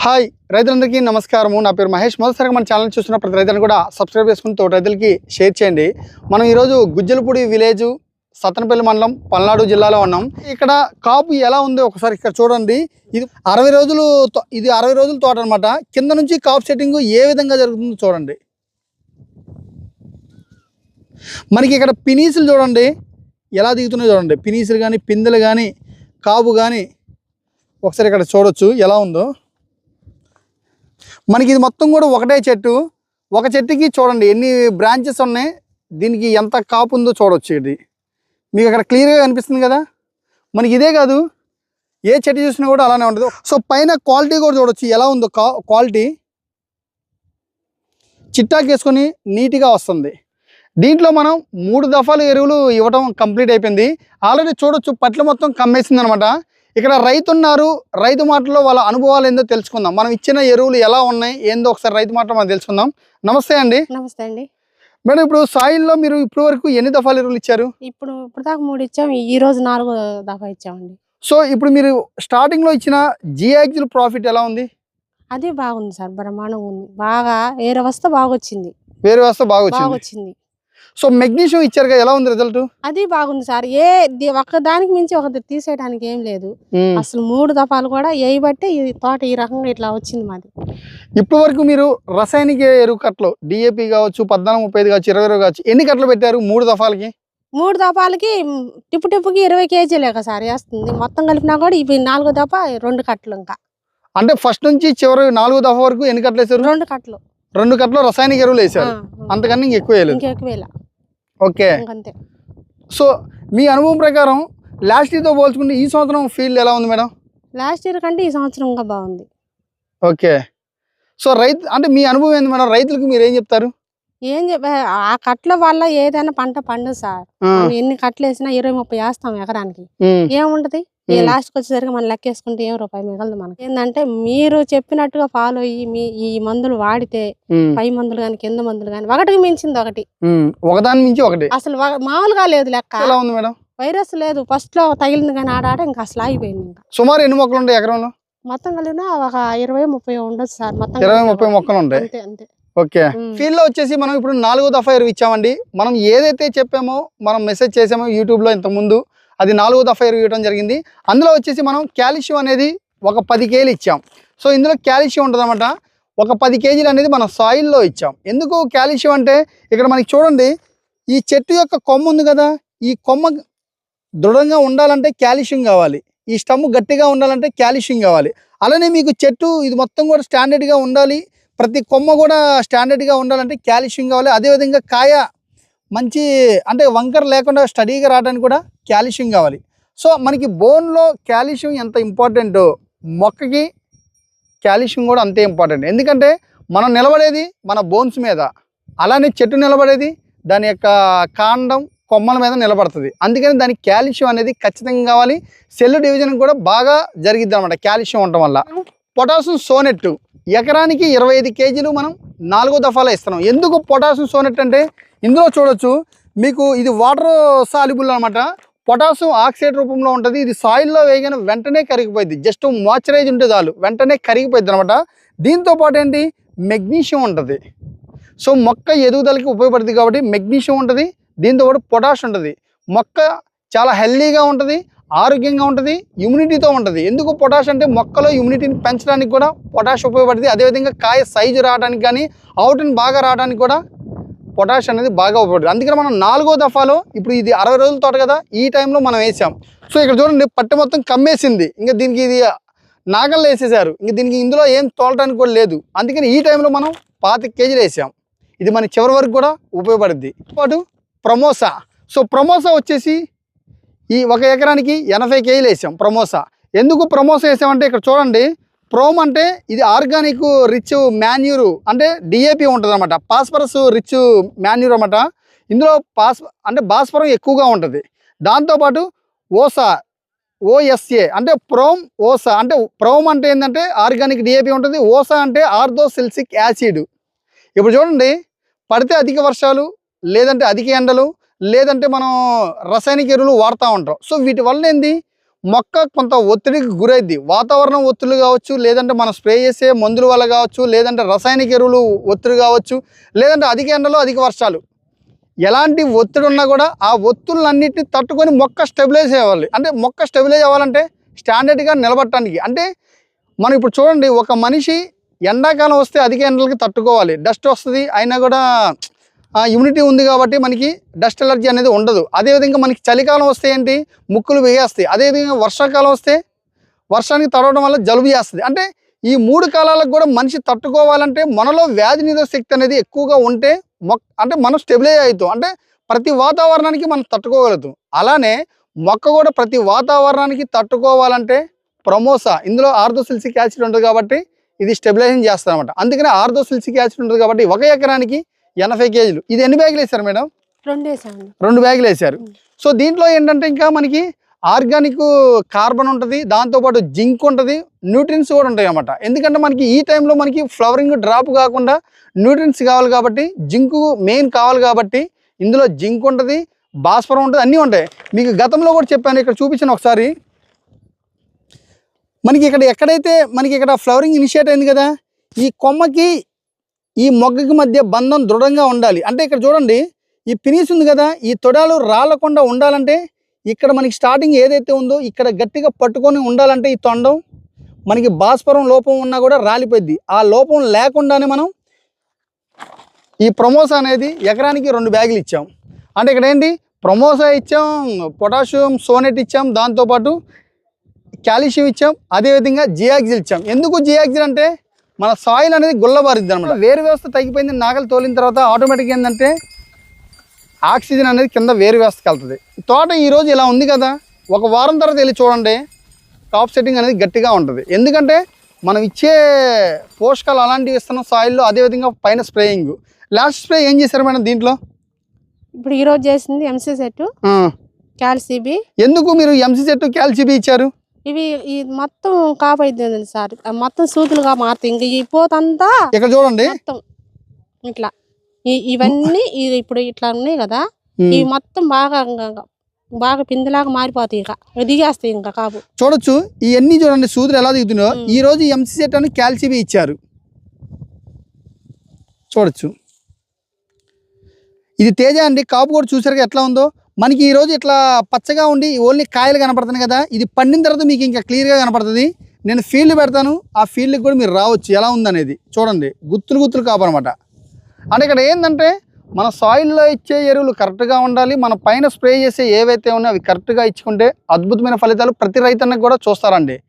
Hi రైతులందరికీ నమస్కారము. నా పేరు మహేష్. మొదటిసారిగా మన ఛానల్ చూస్తున్న ప్రతి రైతులను కూడా సబ్స్క్రైబ్ చేసుకుని తోటి రైతులకి షేర్ చేయండి. మనం ఈరోజు గుజ్జలపూడి విలేజ్ సతనపల్లి మండలం పల్నాడు జిల్లాలో ఉన్నాం. ఇక్కడ కాపు ఎలా ఉందో ఒకసారి ఇక్కడ చూడండి. ఇది అరవై రోజులు తో- ఇది అరవై రోజుల తోట అనమాట కింద నుంచి కాపు సెట్టింగ్ ఏ విధంగా జరుగుతుందో చూడండి. మనకి ఇక్కడ పినీసులు చూడండి. ఎలా దిగుతున్నాయో చూడండి. పినీసులు కానీ పిందెలు కానీ కాపు కానీ ఒకసారి ఇక్కడ చూడొచ్చు ఎలా ఉందో. మనకి ఇది మొత్తం కూడా ఒకటే చెట్టు. ఒక చెట్టుకి చూడండి ఎన్ని బ్రాంచెస్ ఉన్నాయి. దీనికి ఎంత కాపు ఉందో చూడొచ్చు ఇది. మీకు అక్కడ క్లియర్గా కనిపిస్తుంది కదా? మనకి ఇదే కాదు ఏ చెట్టు చూసినా కూడా అలానే ఉంటుంది. సో పైన క్వాలిటీ కూడా చూడొచ్చు. ఎలా ఉందో క్వాలిటీ చిట్టాకు వేసుకొని నీట్గా వస్తుంది. దీంట్లో మనం మూడు దఫాలు ఎరువులు ఇవ్వడం కంప్లీట్ అయిపోయింది. ఆల్రెడీ చూడొచ్చు పట్ల మొత్తం కమ్మేసింది అనమాట ఇక్కడ రైతు ఉన్నారు రైతు మాటలో వాళ్ళ అనుభవాలు ఏందో తెలుసుకుందాం. మనం ఇచ్చిన ఎరువులు ఎలా ఉన్నాయి ఏందో ఒకసారి రైతు మాటలో మనం తెలుసుకుందాం. నమస్తే అండి. నమస్తే అండి. మేడం ఇప్పుడు సాయిల్లో మీరు ఇప్పటి వరకు ఎన్ని దఫాలు ఎరువులు ఇచ్చారు? ఇప్పుడు ఇప్పుడు దాకా మూడు ఇచ్చాం ఈ రోజు నాలుగో దాకా ఇచ్చామండి. సో ఇప్పుడు మీరు స్టార్టింగ్లో ఇచ్చిన జియాక్సిల్ ప్రాఫిట్ ఎలా ఉంది? అది బాగుంది సార్ బ్రహ్మాండంగా ఉంది. బాగా ఏర వస్తే బాగా వచ్చింది వేరే వ్యవస్థ బాగా వచ్చింది సో మెగ్నీషియం ఇచ్చారు ఎలా ఉంది రిజల్ట్ అది బాగుంది సార్. ఏ ఒక్క దానికి మించి ఒకటి తీసేయడానికి ఏం లేదు. అసలు మూడు దఫాలు కూడా ఏ బట్టి ఈ తోట ఈ రకంగా ఇట్లా వచ్చింది మాది. ఇప్పటి వరకు మీరు రసాయనిక ఎరువు కట్టలు డిఏపి కావచ్చు పద్నాలుగు ముప్పై ఐదు కావచ్చు ఇరవై ఇరవై కావచ్చు ఎన్ని కట్టలు పెట్టారు మూడు దఫాలకి? మూడు దఫాలకి టిప్పు టిప్పుకి ఇరవై కేజీలేక సార్ వేస్తుంది. మొత్తం కలిపినా కూడా ఇవి నాలుగో దఫ రెండు కట్టలు ఇంకా. అంటే ఫస్ట్ నుంచి చివరి నాలుగో దఫా వరకు ఎన్ని కట్టలు వేసారు రెండు కట్టలు. రెండు కట్టలు రసాయనిక ఎరువులు వేసారు. అంతకన్నా ఇంక ఎక్కువ వేయలేదు. ఇంకెక్కువ ఓకే. ఇంకంతే సో మీ అనుభవం ప్రకారం లాస్ట్ ఇయర్తో పోల్చుకుంటే ఈ సంవత్సరం ఫీల్డ్ ఎలా ఉంది మేడం? లాస్ట్ ఇయర్ కంటే ఈ సంవత్సరం ఇంకా బాగుంది. ఓకే. సో రైతు అంటే మీ అనుభవం ఏంది మేడం? రైతులకు మీరు ఏం చెప్తారు? ఏం చెప్పా ఆ కట్ల వల్ల ఏదైనా పంట పండు సార్. ఎన్ని కట్టలు వేసినా ఇరవై ముప్పై వేస్తాం ఎకరానికి. ఏముంటది? ఉమ్. లాస్ట్కి వచ్చేసరికి మనం లెక్కేసుకుంటే ఏం రూపాయి మిగలదు మనకి. ఏంటంటే మీరు చెప్పినట్టుగా ఫాలో అయ్యి మీ ఈ మందులు వాడితే పై మందులు కానీ కింద మందులు కానీ ఒకటికి మించింది ఒకటి. ఒకదాని మించి ఒకటి. అసలు మామూలుగా లేదు లెక్క. ఎలా ఉంది మేడం? వైరస్ లేదు. ఫస్ట్లో తగిలింది కానీ ఆడాడ ఇంకా అసలు ఆగిపోయింది ఇంకా. సుమారు ఎన్ని మొక్కలు ఉంటాయి ఎకరంలో? మొత్తం కలిగిన ఒక ఇరవై ముప్పై ఉండొచ్చు సార్. మొత్తం ఇరవై ముప్పై. మొక్కలు ఉంటాయి. అంతే అంతే. ఓకే. ఫీల్డ్లో వచ్చేసి మనం ఇప్పుడు నాలుగో దఫా ఎరువు ఇచ్చామండి. మనం ఏదైతే చెప్పామో మనం మెసేజ్ చేసామో యూట్యూబ్లో ఇంత ముందు అది నాలుగో దఫా ఇవ్వడం జరిగింది. అందులో వచ్చేసి మనం కాల్షియం అనేది ఒక పది కేజీలు ఇచ్చాం. సో ఇందులో కాల్షియం ఉంటుందన్నమాట. ఒక పది కేజీలు అనేది మన సాయిల్లో ఇచ్చాం. ఎందుకు కాల్షియం అంటే ఇక్కడ మనకి చూడండి ఈ చెట్టు యొక్క కొమ్మ ఉంది కదా ఈ కొమ్మ దృఢంగా ఉండాలంటే కాల్షియం కావాలి. ఈ స్టమ్ గట్టిగా ఉండాలంటే కాల్షియం కావాలి. అలానే మీకు చెట్టు ఇది మొత్తం కూడా స్టాండర్డ్గా ఉండాలి. ప్రతి కొమ్మ కూడా స్టాండర్డ్గా ఉండాలంటే కాల్షియం కావాలి. అదేవిధంగా కాయ మంచి అంటే వంకర లేకుండా స్టడీగా రావడానికి కూడా క్యాల్షియం కావాలి. సో మనకి బోన్లో క్యాల్షియం ఎంత ఇంపార్టెంటో? మొక్కకి క్యాల్షియం కూడా అంతే ఇంపార్టెంట్. ఎందుకంటే మనం నిలబడేది మన బోన్స్ మీద. అలానే చెట్టు నిలబడేది దాని యొక్క కాండం కొమ్మల మీద నిలబడుతుంది. అందుకని దానికి కాల్షియం అనేది ఖచ్చితంగా కావాలి. సెల్ డివిజన్ కూడా బాగా జరిగిద్ది అనమాట క్యాల్షియం ఉండటం వల్ల. పొటాషియం సోనెట్ ఎకరానికి ఇరవై ఐదు కేజీలు మనం నాలుగో దఫాలో ఇస్తున్నాం. ఎందుకు పొటాషియం సోనెట్ అంటే ఇందులో చూడొచ్చు మీకు ఇది వాటర్ సాల్యుబుల్ అనమాట పొటాషియం ఆక్సైడ్ రూపంలో ఉంటుంది. ఇది సాయిల్లో వేయగానే వెంటనే కరిగిపోయింది జస్ట్ మాయిశ్చరైజ్ ఉంటే చాలు. వెంటనే కరిగిపోయింది అనమాట దీంతో పాటు ఏంటి? మెగ్నీషియం ఉంటుంది. సో మొక్క ఎదుగుదలకి ఉపయోగపడుతుంది కాబట్టి మెగ్నీషియం ఉంటుంది. దీంతో పాటు పొటాష్ ఉంటుంది. మొక్క చాలా హెల్దీగా ఉంటుంది ఆరోగ్యంగా ఉంటుంది ఇమ్యూనిటీతో ఉంటుంది. ఎందుకు పొటాష్ అంటే మొక్కలో ఇమ్యూనిటీని పెంచడానికి కూడా పొటాష్ ఉపయోగపడుతుంది అదేవిధంగా కాయ సైజు రావడానికి కానీ అవుట్ని బాగా రావడానికి కూడా పొటాష్ అనేది బాగా ఉపయోగపడుతుంది. అందుకని మనం నాలుగో దఫాలో ఇప్పుడు ఇది అరవై రోజుల తోట కదా ఈ టైంలో మనం వేసాం. సో ఇక్కడ చూడండి పట్టు మొత్తం కమ్మేసింది. ఇంకా దీనికి ఇది నాగళ్ళు వేసేసారు. ఇంక దీనికి ఇందులో ఏం తోలటానికి కూడా లేదు. అందుకని ఈ టైంలో మనం పాతిక కేజీలు వేసాం. ఇది మన చివరి వరకు కూడా ఉపయోగపడుద్ది. పాటు ప్రమోసా. సో ప్రమోసా వచ్చేసి ఈ ఒక ఎకరానికి ఎనభై కేజీలు వేసాం ప్రమోసా. ఎందుకు ప్రమోసా వేసామంటే ఇక్కడ చూడండి ప్రోమ్ అంటే ఇది ఆర్గానిక్ రిచ్ మాన్యూరు అంటే డిఏపి ఉంటుంది అనమాట పాస్పరస్ రిచ్ మాన్యూర్ అనమాట ఇందులో పాస్ అంటే భాస్వరం ఎక్కువగా ఉంటుంది. దాంతోపాటు ఓసా ఓఎస్ఏ అంటే ప్రోమ్ ఓసా అంటే ప్రోమ్ అంటే ఏంటంటే ఆర్గానిక్ డిఏపి ఉంటుంది. ఓసా అంటే ఆర్థోసిల్సిక్ యాసిడ్. ఇప్పుడు చూడండి పడితే అధిక వర్షాలు లేదంటే అధిక ఎండలు లేదంటే మనం రసాయనిక ఎరువులు వాడుతూ ఉంటాం. సో వీటి వల్ల ఏంది? మొక్క కొంత ఒత్తిడికి గురైద్ది. వాతావరణం ఒత్తిడి కావచ్చు లేదంటే మనం స్ప్రే చేసే మందుల వల్ల కావచ్చు లేదంటే రసాయనిక ఎరువులు ఒత్తిడి కావచ్చు లేదంటే అధిక ఎండలు అధిక వర్షాలు. ఎలాంటి ఒత్తిడి ఉన్నా కూడా ఆ ఒత్తులన్నింటినీ తట్టుకొని మొక్క స్టెబిలైజ్ అవ్వాలి. అంటే మొక్క స్టెబిలైజ్ అవ్వాలంటే స్టాండర్డ్గా నిలబట్టడానికి అంటే మనం ఇప్పుడు చూడండి ఒక మనిషి ఎండాకాలం వస్తే అధిక ఎండలకి తట్టుకోవాలి. డస్ట్ వస్తుంది అయినా కూడా ఇమ్యూనిటీ ఉంది కాబట్టి మనకి డస్ట్ ఎలర్జీ అనేది ఉండదు. అదేవిధంగా మనకి చలికాలం వస్తే ఏంటి? ముక్కులు వేగేస్తాయి. అదేవిధంగా వర్షాకాలం వస్తే వర్షానికి తడవడం వల్ల జలుబు చేస్తుంది. అంటే ఈ మూడు కాలాలకు కూడా మనిషి తట్టుకోవాలంటే మనలో వ్యాధి నిరోధ శక్తి అనేది ఎక్కువగా ఉంటే మొక్క అంటే మనం స్టెబిలైజ్ అవుతాం అంటే ప్రతి వాతావరణానికి మనం తట్టుకోగలుగుతాం. అలానే మొక్క కూడా ప్రతి వాతావరణానికి తట్టుకోవాలంటే ప్రమోసా ఇందులో ఆర్థోసిల్సిక్ యాసిడ్ ఉంటుంది కాబట్టి ఇది స్టెబిలైజింగ్ చేస్తారనమాట అనమాట అందుకనే ఆర్థోసిల్సిక్ యాసిడ్ ఉంటుంది కాబట్టి ఒక ఎకరానికి ఎనభై కేజీలు. ఇది ఎన్ని బ్యాగులు వేశారు మేడం? రెండు రెండు బ్యాగులు వేశారు. ఉం. సో దీంట్లో ఏంటంటే ఇంకా మనకి ఆర్గానిక్ కార్బన్ ఉంటుంది దాంతోపాటు జింక్ ఉంటుంది న్యూట్రిన్స్ కూడా ఉంటాయి అన్నమాట. ఎందుకంటే మనకి ఈ టైంలో మనకి ఫ్లవరింగ్ డ్రాప్ కాకుండా న్యూట్రిన్స్ కావాలి కాబట్టి జింక్ మెయిన్ కావాలి కాబట్టి ఇందులో జింక్ ఉంటుంది భాస్వరం ఉంటుంది అన్నీ ఉంటాయి. మీకు గతంలో కూడా చెప్పాను ఇక్కడ చూపించాను ఒకసారి. మనకి ఇక్కడ ఎక్కడైతే మనకి ఇక్కడ ఫ్లవరింగ్ ఇనిషియేట్ అయింది కదా ఈ కొమ్మకి ఈ మొగ్గకి మధ్య బంధం దృఢంగా ఉండాలి. అంటే ఇక్కడ చూడండి ఈ ఫినిష్ ఉంది కదా ఈ తొడాలు రాలకుండా ఉండాలంటే ఇక్కడ మనకి స్టార్టింగ్ ఏదైతే ఉందో ఇక్కడ గట్టిగా పట్టుకొని ఉండాలంటే ఈ తొండం మనకి భాస్వరం లోపం ఉన్నా కూడా రాలిపోద్ది ఆ లోపం లేకుండానే మనం ఈ ప్రమోసా అనేది ఎకరానికి రెండు బ్యాగులు ఇచ్చాం. అంటే ఇక్కడ ఏంటి? ప్రమోసా ఇచ్చాం పొటాషియం సోనెట్ ఇచ్చాం దాంతోపాటు కాల్షియం ఇచ్చాం అదేవిధంగా జియాక్సిల్ ఇచ్చాం. ఎందుకు జియాక్సిల్ అంటే మన సాయిల్ అనేది గుల్లబారిద్ది అనమాట వేరు వ్యవస్థ తగ్గిపోయింది నాగలు తోలిన తర్వాత ఆటోమేటిక్గా ఏంటంటే ఆక్సిజన్ అనేది కింద వేరు వ్యవస్థకి వెళ్తుంది. తోట ఈరోజు ఇలా ఉంది కదా ఒక వారం తర్వాత వెళ్ళి చూడండి టాప్ సెట్టింగ్ అనేది గట్టిగా ఉంటుంది. ఎందుకంటే మనం ఇచ్చే పోషకాలు అలాంటివి ఇస్తున్నాం సాయిల్లో అదేవిధంగా పైన స్ప్రేయింగ్ లాస్ట్ స్ప్రే ఏం చేశారు మేడం దీంట్లో? ఇప్పుడు ఈ రోజు చేసింది ఎంసీ సెట్ క్యాల్సీబీ ఎందుకు మీరు ఎంసీ సెట్ క్యాల్సిబీ ఇచ్చారు? ఇవి ఈ మొత్తం కాపాయిద్ది సార్? మొత్తం సూదులుగా మారుతాయి ఇంక ఈ పోతంతా ఇక్కడ చూడండి. మొత్తం ఇట్లా. ఇవన్నీ ఇప్పుడు ఇట్లా ఉన్నాయి కదా. ఇవి మొత్తం బాగా ఇంక- బాగా పిందిలాగా మారిపోతాయి ఇక. దిగేస్తాయి ఇంకా కాపు. చూడొచ్చు ఇవన్నీ చూడండి సూదులు ఎలా దిగుతున్నాయో. ఈ రోజు ఎంసీ సెట్ అని క్యాల్సిబీ ఇచ్చారు. చూడొచ్చు. ఇది తేజ అండి కాపు కూడా చూసారుగా ఎట్లా ఉందో? మనకి ఈరోజు ఇట్లా పచ్చగా ఉండి ఓన్లీ కాయలు కనపడుతుంది కదా ఇది పండిన తర్వాత మీకు ఇంకా క్లియర్గా కనపడుతుంది. నేను ఫీల్డ్ పెడతాను ఆ ఫీల్డ్కి కూడా మీరు రావచ్చు. ఎలా ఉందనేది చూడండి. గుత్తులు గుత్తులు కాపనమాట అంటే ఇక్కడ ఏంటంటే మన సాయిల్లో ఇచ్చే ఎరువులు కరెక్ట్గా ఉండాలి. మన పైన స్ప్రే చేసే ఏవైతే ఉన్నాయో అవి కరెక్ట్గా ఇచ్చుకుంటే అద్భుతమైన ఫలితాలు ప్రతి రైతన్నకు కూడా చూస్తారండి.